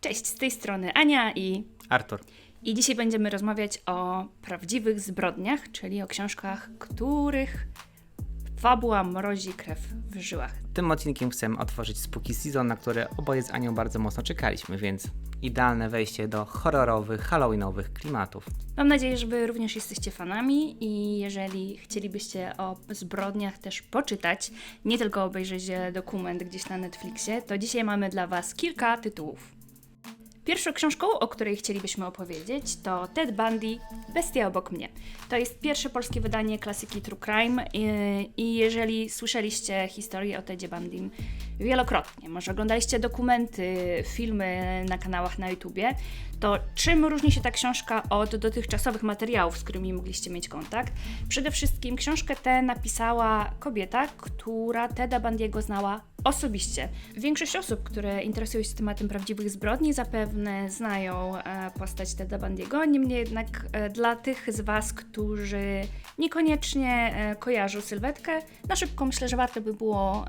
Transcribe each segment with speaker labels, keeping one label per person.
Speaker 1: Cześć, z tej strony Ania i,
Speaker 2: Artur.
Speaker 1: i dzisiaj będziemy rozmawiać o prawdziwych zbrodniach, czyli o książkach, których fabuła mrozi krew w żyłach.
Speaker 2: Tym odcinkiem chcemy otworzyć Spooky Season, na które oboje z Anią bardzo mocno czekaliśmy, więc idealne wejście do horrorowych, halloweenowych klimatów.
Speaker 1: Mam nadzieję, że Wy również jesteście fanami i jeżeli chcielibyście o zbrodniach też poczytać, nie tylko obejrzeć dokument gdzieś na Netflixie, to dzisiaj mamy dla Was kilka tytułów. Pierwszą książką, o której chcielibyśmy opowiedzieć, to Ted Bundy, Bestia obok mnie. To jest pierwsze polskie wydanie klasyki True Crime i, i jeżeli słyszeliście historię o Tedzie Bundym wielokrotnie, może oglądaliście dokumenty, filmy na kanałach na YouTubie, to czym różni się ta książka od dotychczasowych materiałów, z którymi mogliście mieć kontakt? Przede wszystkim książkę tę napisała kobieta, która Teda Bundy'ego znała osobiście. Większość osób, które interesują się tematem prawdziwych zbrodni, zapewne znają e, postać Teda Bundy'ego, niemniej jednak e, dla tych z Was, którzy niekoniecznie e, kojarzą sylwetkę, na szybko myślę, że warto by było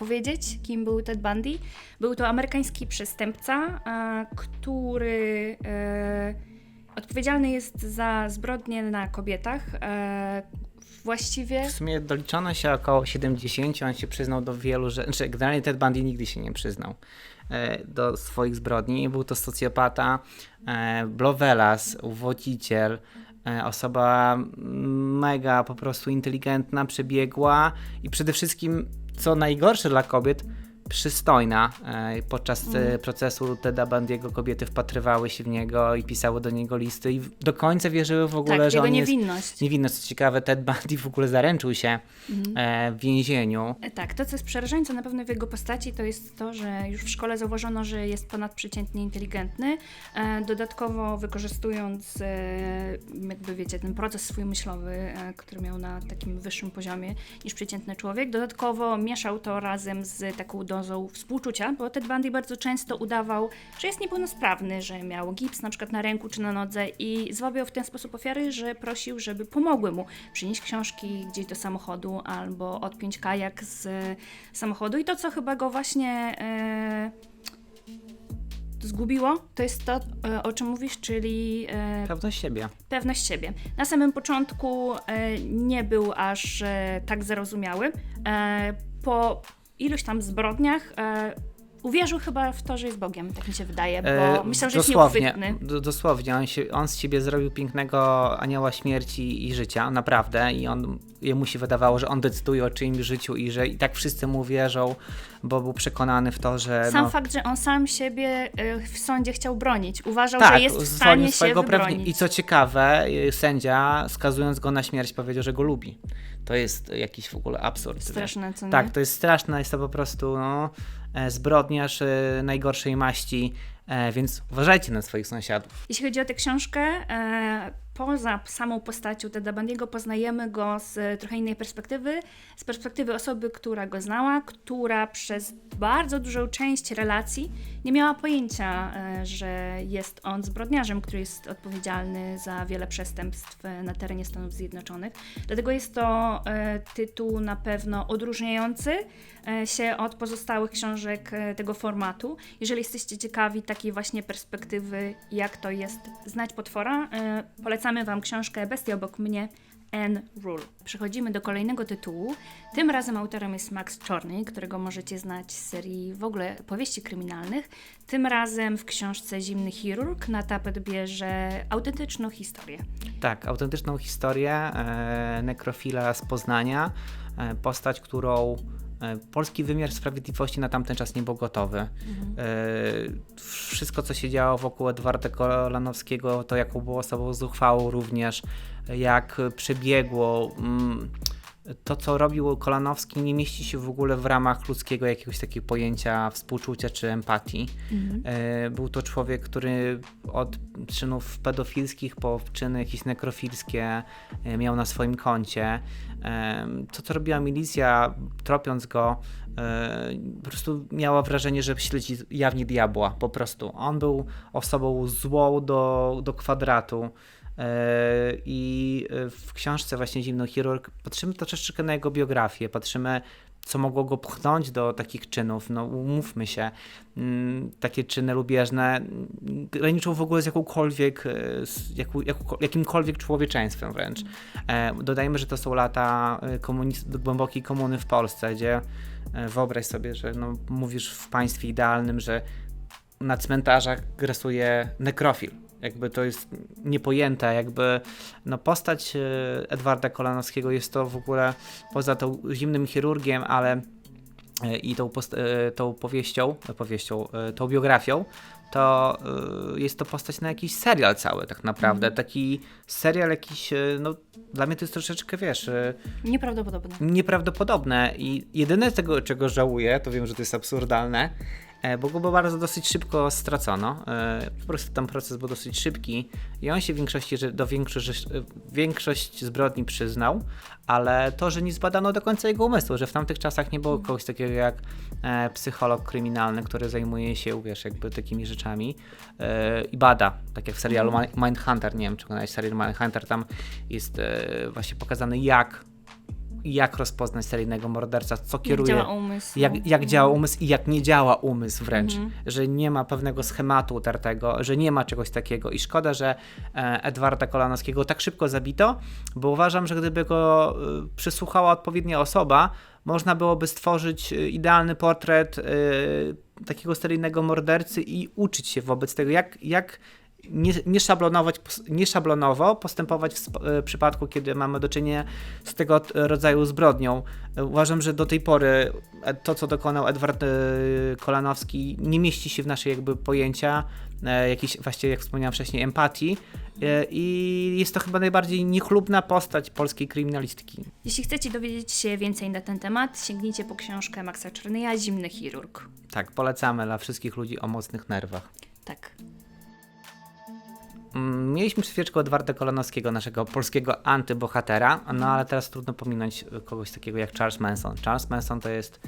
Speaker 1: powiedzieć, kim był Ted Bundy. Był to amerykański przestępca, który e, odpowiedzialny jest za zbrodnie na kobietach. E, właściwie
Speaker 2: W sumie doliczono się około 70, on się przyznał do wielu rzeczy, znaczy generalnie Ted Bundy nigdy się nie przyznał e, do swoich zbrodni. Był to socjopata, blowelas, uwodziciel, osoba mega po prostu inteligentna, przebiegła i przede wszystkim, co najgorsze dla kobiet, przystojna. E, Podczas e, procesu Teda Bundy'ego kobiety wpatrywały się w niego i pisały do niego listy i do końca wierzyły w ogóle,
Speaker 1: tak,
Speaker 2: że
Speaker 1: jego
Speaker 2: on jest
Speaker 1: niewinność.
Speaker 2: Co ciekawe, Ted Bundy w ogóle zaręczył się e, w więzieniu.
Speaker 1: Tak, to co jest przerażające na pewno w jego postaci, to jest to, że już w szkole zauważono, że jest ponadprzeciętnie inteligentny. Dodatkowo wykorzystując, jakby wiecie, ten proces swój myślowy, który miał na takim wyższym poziomie niż przeciętny człowiek, dodatkowo mieszał to razem z taką dozą współczucia, bo Ted Bundy bardzo często udawał, że jest niepełnosprawny, że miał gips na przykład na ręku czy na nodze i zwabiał w ten sposób ofiary, że prosił, żeby pomogły mu przynieść książki gdzieś do samochodu albo odpiąć kajak z e, samochodu. I to, co chyba go właśnie e, zgubiło, to jest to, e, o czym mówisz, czyli
Speaker 2: Pewność siebie.
Speaker 1: pewność siebie. Na samym początku nie był aż tak zarozumiały. Po iluś tam zbrodniach e, uwierzył chyba w to, że jest Bogiem, tak mi się wydaje, bo
Speaker 2: E,
Speaker 1: myślał, że jest
Speaker 2: dosłownie,
Speaker 1: nieuchwytny.
Speaker 2: d- dosłownie, on, się, on z siebie zrobił pięknego anioła śmierci i życia, naprawdę. I on, jemu się wydawało, że on decyduje o czyimś życiu i że i tak wszyscy mu wierzą, bo był przekonany w to, że.
Speaker 1: Sam
Speaker 2: no,
Speaker 1: fakt, że on sam siebie e, w sądzie chciał bronić. Uważał,
Speaker 2: tak,
Speaker 1: że jest w stanie się wybronić.
Speaker 2: I co ciekawe, y, sędzia, skazując go na śmierć, powiedział, że go lubi. To jest jakiś w ogóle absurd.
Speaker 1: Straszne, co nie?
Speaker 2: Tak, to jest straszne, jest to po prostu no, e, zbrodniarz e, najgorszej maści, e, więc uważajcie na swoich sąsiadów.
Speaker 1: Jeśli chodzi o tę książkę, e, poza samą postacią Teda Bundy'ego poznajemy go z trochę innej perspektywy, z perspektywy osoby, która go znała, która przez bardzo dużą część relacji nie miała pojęcia, e, że jest on zbrodniarzem, który jest odpowiedzialny za wiele przestępstw na terenie Stanów Zjednoczonych. Dlatego jest to e, tytuł na pewno odróżniający e, się od pozostałych książek tego formatu. Jeżeli jesteście ciekawi takiej właśnie perspektywy, jak to jest znać potwora, e, polecamy Wam książkę Bestia obok mnie. Anne Rule. Przechodzimy do kolejnego tytułu. Tym razem autorem jest Max Czorny, którego możecie znać z serii w ogóle powieści kryminalnych. Tym razem w książce Zimny Chirurg na tapet bierze autentyczną historię.
Speaker 2: Tak, autentyczną historię e, nekrofila z Poznania, e, postać, którą polski wymiar sprawiedliwości na tamten czas nie był gotowy. E, wszystko, co się działo wokół Edwarda Kolanowskiego, to jaką było osobą zuchwałą również, jak przebiegło. Mm, to, co robił Kolanowski, nie mieści się w ogóle w ramach ludzkiego jakiegoś takiego pojęcia współczucia czy empatii. E, Był to człowiek, który od czynów pedofilskich po czyny jakieś nekrofilskie e, miał na swoim koncie. E, To, co robiła milicja, tropiąc go, po prostu miała wrażenie, że śledzi jawnie diabła, po prostu. On był osobą złą do, do kwadratu. E, I e, w książce właśnie Zimno Chirurg patrzymy troszeczkę na jego biografię, patrzymy co mogło go pchnąć do takich czynów. No umówmy się, mm, takie czyny lubieżne graniczą w ogóle z jakąkolwiek, e, z jakimkolwiek człowieczeństwem wręcz. Dodajmy, że to są lata komuniz- głębokiej komuny w Polsce, gdzie wyobraź sobie, że no, mówisz w państwie idealnym, że na cmentarzach grasuje nekrofil. Jakby to jest niepojęte, jakby no postać e, Edwarda Kolanowskiego jest to w ogóle poza tą zimnym chirurgiem, ale e, i tą, e, tą powieścią, powieścią, tą biografią, to jest to postać na jakiś serial cały tak naprawdę. Taki serial jakiś, no dla mnie to jest troszeczkę, wiesz,
Speaker 1: Nieprawdopodobne.
Speaker 2: nieprawdopodobne i jedyne tego, czego żałuję, to wiem, że to jest absurdalne, bo go bardzo dosyć szybko stracono. E, Po prostu tam proces był dosyć szybki i on się w większości, do większość, większość zbrodni przyznał, ale to, że nie zbadano do końca jego umysłu, że w tamtych czasach nie było kogoś takiego jak e, psycholog kryminalny, który zajmuje się, wiesz, jakby takimi rzeczami e, i bada, tak jak w serialu Mi- Mindhunter, nie wiem, czy oglądałeś serial Mindhunter, tam jest e, właśnie pokazany jak jak rozpoznać seryjnego morderca, co
Speaker 1: Jak
Speaker 2: kieruje,
Speaker 1: działa umysł.
Speaker 2: jak, jak działa umysł i jak nie działa umysł wręcz, że nie ma pewnego schematu utartego, że nie ma czegoś takiego. I szkoda, że e, Edwarda Kolanowskiego tak szybko zabito, bo uważam, że gdyby go e, przysłuchała odpowiednia osoba, można byłoby stworzyć e, idealny portret takiego seryjnego mordercy i uczyć się wobec tego, jak, jak nie, nie, szablonować, nie szablonowo postępować w e, przypadku, kiedy mamy do czynienia z tego rodzaju zbrodnią. Uważam, że do tej pory e, to, co dokonał Edward e, Kolanowski, nie mieści się w naszej jakby pojęcia, jakiejś właśnie, jak wspomniałem wcześniej, empatii i jest to chyba najbardziej niechlubna postać polskiej kryminalistyki.
Speaker 1: Jeśli chcecie dowiedzieć się więcej na ten temat, sięgnijcie po książkę Maxa Czernyja Zimny chirurg.
Speaker 2: Tak, polecamy dla wszystkich ludzi o mocnych nerwach.
Speaker 1: Tak.
Speaker 2: Mm, Mieliśmy przed Edwarda Kolanowskiego, naszego polskiego antybohatera, no ale teraz trudno pominąć e, kogoś takiego jak Charles Manson. Charles Manson to jest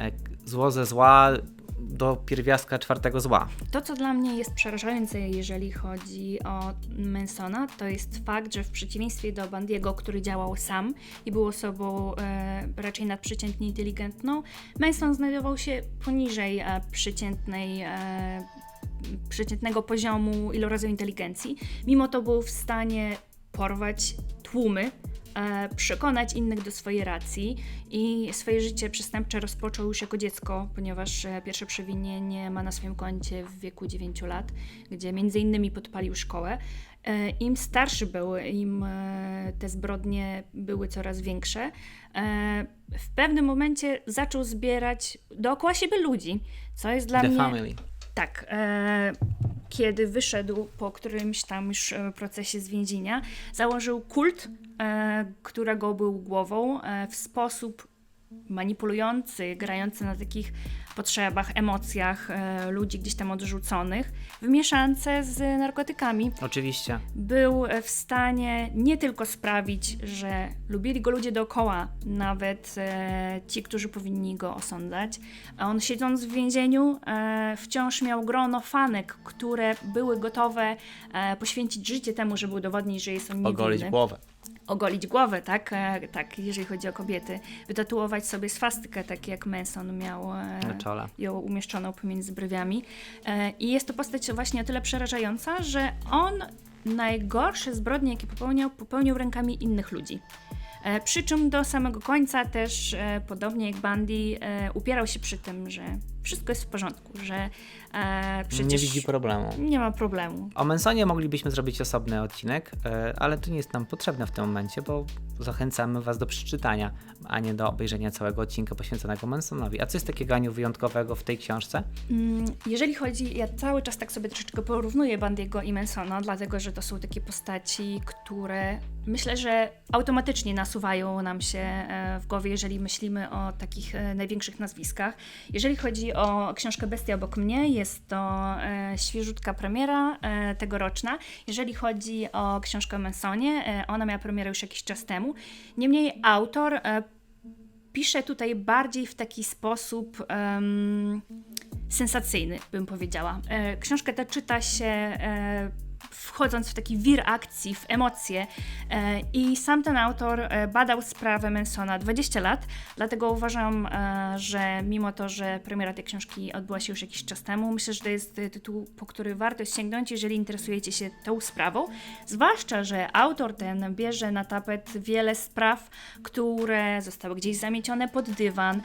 Speaker 2: e, zło ze zła do pierwiastka czwartego zła.
Speaker 1: To, co dla mnie jest przerażające, jeżeli chodzi o Mansona, to jest fakt, że w przeciwieństwie do Bandiego, który działał sam i był osobą e, raczej nadprzeciętnie inteligentną, Manson znajdował się poniżej e, przeciętnej. E, przeciętnego poziomu ilorazu inteligencji. Mimo to był w stanie porwać tłumy, e, przekonać innych do swojej racji i swoje życie przestępcze rozpoczął już jako dziecko, ponieważ e, pierwsze przewinienie ma na swoim koncie w wieku 9 lat, gdzie między innymi podpalił szkołę. E, Im starszy był, im te zbrodnie były coraz większe, w pewnym momencie zaczął zbierać dookoła siebie ludzi, co jest dla
Speaker 2: The
Speaker 1: mnie...
Speaker 2: Family.
Speaker 1: Tak. E, kiedy wyszedł po którymś tam już e, procesie z więzienia, założył kult, e, którego był głową e, w sposób manipulujący, grający na takich potrzebach, emocjach e, ludzi gdzieś tam odrzuconych, w mieszance z narkotykami
Speaker 2: Oczywiście.
Speaker 1: był w stanie nie tylko sprawić, że lubili go ludzie dookoła, nawet e, ci, którzy powinni go osądzać. A on siedząc w więzieniu e, wciąż miał grono fanek, które były gotowe e, poświęcić życie temu, żeby udowodnić, że jest on niewinny
Speaker 2: Ogolić głowę.
Speaker 1: Ogolić głowę, tak? E, tak, jeżeli chodzi o kobiety. Wytatuować sobie swastykę, tak jak Manson miał e, ją umieszczoną pomiędzy brwiami. E, I jest to postać właśnie o tyle przerażająca, że on najgorsze zbrodnie, jakie popełniał, popełniał rękami innych ludzi. Przy czym do samego końca też, podobnie jak Bundy, upierał się przy tym, że wszystko jest w porządku, że e, przecież
Speaker 2: Nie widzi problemu.
Speaker 1: nie ma problemu.
Speaker 2: O Mansonie moglibyśmy zrobić osobny odcinek, e, ale to nie jest nam potrzebne w tym momencie, bo zachęcamy Was do przeczytania, a nie do obejrzenia całego odcinka poświęconego Mansonowi. A co jest takiego Aniu wyjątkowego w tej książce?
Speaker 1: Mm, Jeżeli chodzi, ja cały czas tak sobie troszeczkę porównuję Bandiego i Mansona, dlatego że to są takie postaci, które myślę, że automatycznie nasuwają nam się e, w głowie, jeżeli myślimy o takich e, największych nazwiskach. Jeżeli chodzi o książkę Bestia obok mnie, jest to e, świeżutka premiera e, tegoroczna. Jeżeli chodzi o książkę Mansonie, e, ona miała premierę już jakiś czas temu. Niemniej autor e, pisze tutaj bardziej w taki sposób sensacyjny, bym powiedziała. E, książkę tę czyta się e, wchodząc w taki wir akcji, w emocje. E, I sam ten autor e, badał sprawę Mansona 20 lat, dlatego uważam, e, że mimo to, że premiera tej książki odbyła się już jakiś czas temu, myślę, że to jest tytuł, po który warto sięgnąć, jeżeli interesujecie się tą sprawą. Zwłaszcza, że autor ten bierze na tapet wiele spraw, które zostały gdzieś zamiecione pod dywan.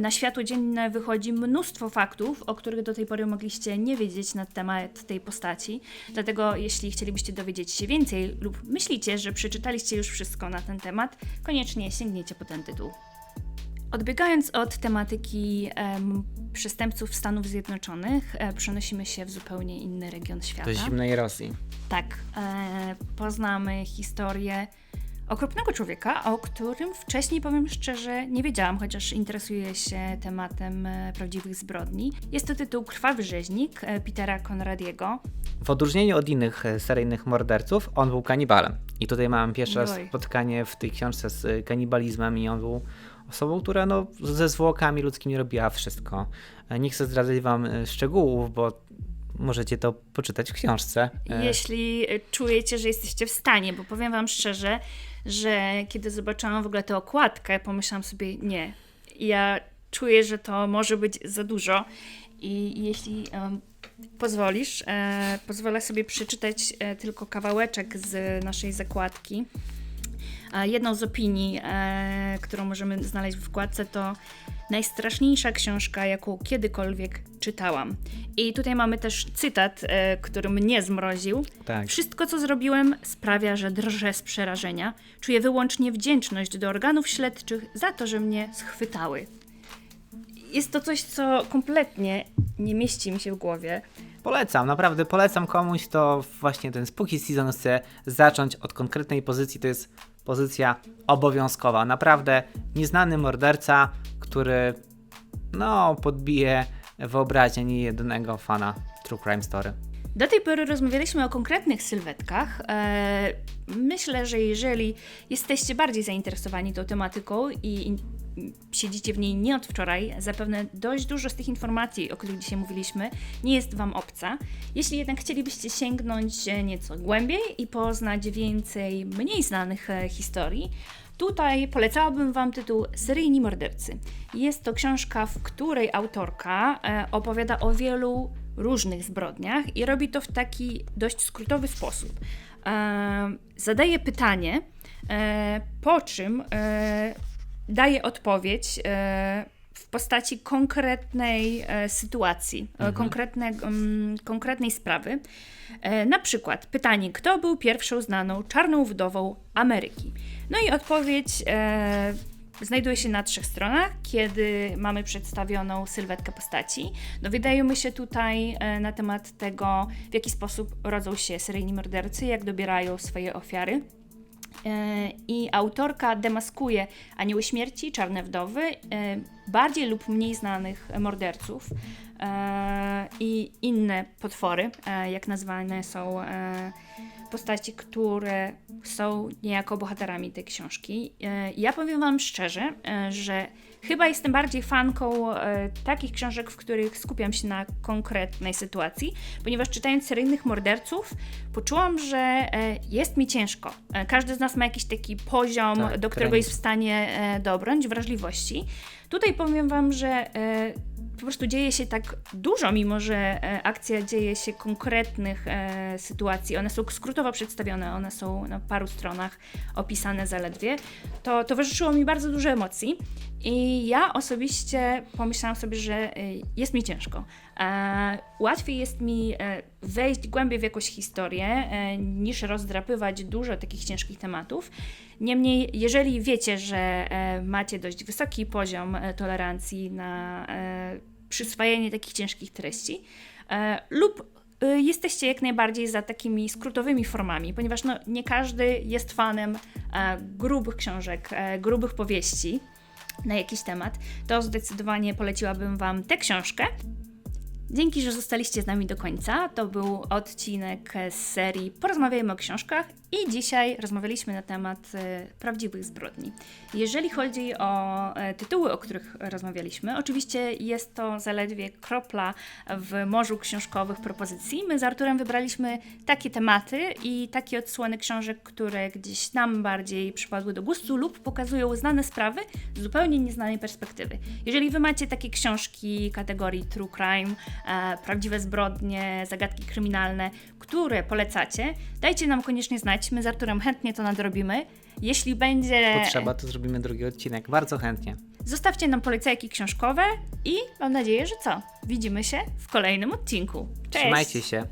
Speaker 1: Na światło dzienne wychodzi mnóstwo faktów, o których do tej pory mogliście nie wiedzieć na temat tej postaci. Dlatego, jeśli chcielibyście dowiedzieć się więcej lub myślicie, że przeczytaliście już wszystko na ten temat, koniecznie sięgniecie po ten tytuł. Odbiegając od tematyki em, przestępców Stanów Zjednoczonych, e, przenosimy się w zupełnie inny region świata.
Speaker 2: Do zimnej Rosji.
Speaker 1: Tak, e, poznamy historię okropnego człowieka, o którym wcześniej, powiem szczerze, nie wiedziałam, chociaż interesuję się tematem e, prawdziwych zbrodni. Jest to tytuł Krwawy Rzeźnik e, Petera Conradiego.
Speaker 2: W odróżnieniu od innych e, seryjnych morderców, on był kanibalem. I tutaj mam pierwsze
Speaker 1: Oj.
Speaker 2: spotkanie w tej książce z kanibalizmem i on był osobą, która no, ze zwłokami ludzkimi robiła wszystko. Nie chcę zdradzać wam szczegółów, bo możecie to poczytać w książce.
Speaker 1: Jeśli czujecie, że jesteście w stanie, bo powiem Wam szczerze, że kiedy zobaczyłam w ogóle tę okładkę, pomyślałam sobie, nie, ja czuję, że to może być za dużo i jeśli em, pozwolisz, e, pozwolę sobie przeczytać e, tylko kawałeczek z naszej zakładki. Jedną z opinii, e, którą możemy znaleźć w wkładce, to najstraszniejsza książka, jaką kiedykolwiek czytałam. I tutaj mamy też cytat, e, który mnie zmroził.
Speaker 2: Tak.
Speaker 1: Wszystko, co zrobiłem, sprawia, że drżę z przerażenia. Czuję wyłącznie wdzięczność do organów śledczych za to, że mnie schwytały. Jest to coś, co kompletnie nie mieści mi się w głowie.
Speaker 2: Polecam, naprawdę polecam komuś, to właśnie ten Spooky Season chce zacząć od konkretnej pozycji, to jest pozycja obowiązkowa. Naprawdę nieznany morderca, który no podbije wyobraźnię niejednego fana True Crime Story.
Speaker 1: Do tej pory rozmawialiśmy o konkretnych sylwetkach. E, myślę, że jeżeli jesteście bardziej zainteresowani tą tematyką i siedzicie w niej nie od wczoraj, zapewne dość dużo z tych informacji, o których dzisiaj mówiliśmy, nie jest Wam obca. Jeśli jednak chcielibyście sięgnąć e, nieco głębiej i poznać więcej mniej znanych e, historii, Tutaj polecałabym Wam tytuł Seryjni mordercy. Jest to książka, w której autorka e, opowiada o wielu różnych zbrodniach i robi to w taki dość skrótowy sposób. Zadaje pytanie, po czym daje odpowiedź e, w postaci konkretnej e, sytuacji, e, konkretnego, mm, konkretnej sprawy. Na przykład pytanie, kto był pierwszą znaną czarną wdową Ameryki? No i odpowiedź znajduje się na trzech stronach, kiedy mamy przedstawioną sylwetkę postaci. Dowiadujemy się tutaj na temat tego, w jaki sposób rodzą się seryjni mordercy, jak dobierają swoje ofiary. E, I autorka demaskuje anioły śmierci, czarne wdowy, e, bardziej lub mniej znanych morderców i inne potwory, e, jak nazwane są e, postaci, które są niejako bohaterami tej książki. E, Ja powiem Wam szczerze, e, że chyba jestem bardziej fanką e, takich książek, w których skupiam się na konkretnej sytuacji, ponieważ czytając seryjnych morderców, poczułam, że e, jest mi ciężko. E, Każdy z nas ma jakiś taki poziom,
Speaker 2: Tak,
Speaker 1: do którego
Speaker 2: granic.
Speaker 1: jest w stanie e, dobrnąć, wrażliwości. Tutaj powiem Wam, że e, po prostu dzieje się tak dużo, mimo że e, akcja dzieje się konkretnych e, sytuacji. One są skrótowo przedstawione, one są na paru stronach opisane zaledwie. To towarzyszyło mi bardzo dużo emocji i ja osobiście pomyślałam sobie, że e, jest mi ciężko. E, łatwiej jest mi e, wejść głębiej w jakąś historię, e, niż rozdrapywać dużo takich ciężkich tematów. Niemniej, jeżeli wiecie, że macie dość wysoki poziom tolerancji na przyswajanie takich ciężkich treści, lub jesteście jak najbardziej za takimi skrótowymi formami, ponieważ no, nie każdy jest fanem grubych książek, grubych powieści na jakiś temat, to zdecydowanie poleciłabym Wam tę książkę. Dzięki, że zostaliście z nami do końca. To był odcinek z serii Porozmawiajmy o książkach I dzisiaj rozmawialiśmy na temat e, prawdziwych zbrodni. Jeżeli chodzi o e, tytuły, o których rozmawialiśmy, oczywiście jest to zaledwie kropla w morzu książkowych propozycji. My z Arturem wybraliśmy takie tematy i takie odsłony książek, które gdzieś nam bardziej przypadły do gustu lub pokazują znane sprawy z zupełnie nieznanej perspektywy. Jeżeli wy macie takie książki kategorii true crime, e, prawdziwe zbrodnie, zagadki kryminalne, które polecacie, dajcie nam koniecznie znać. My z Arturem chętnie to nadrobimy. Jeśli będzie.
Speaker 2: Potrzeba, to zrobimy drugi odcinek. Bardzo chętnie.
Speaker 1: Zostawcie nam polecajki książkowe i mam nadzieję, że co? Widzimy się w kolejnym odcinku. Cześć!
Speaker 2: Trzymajcie się.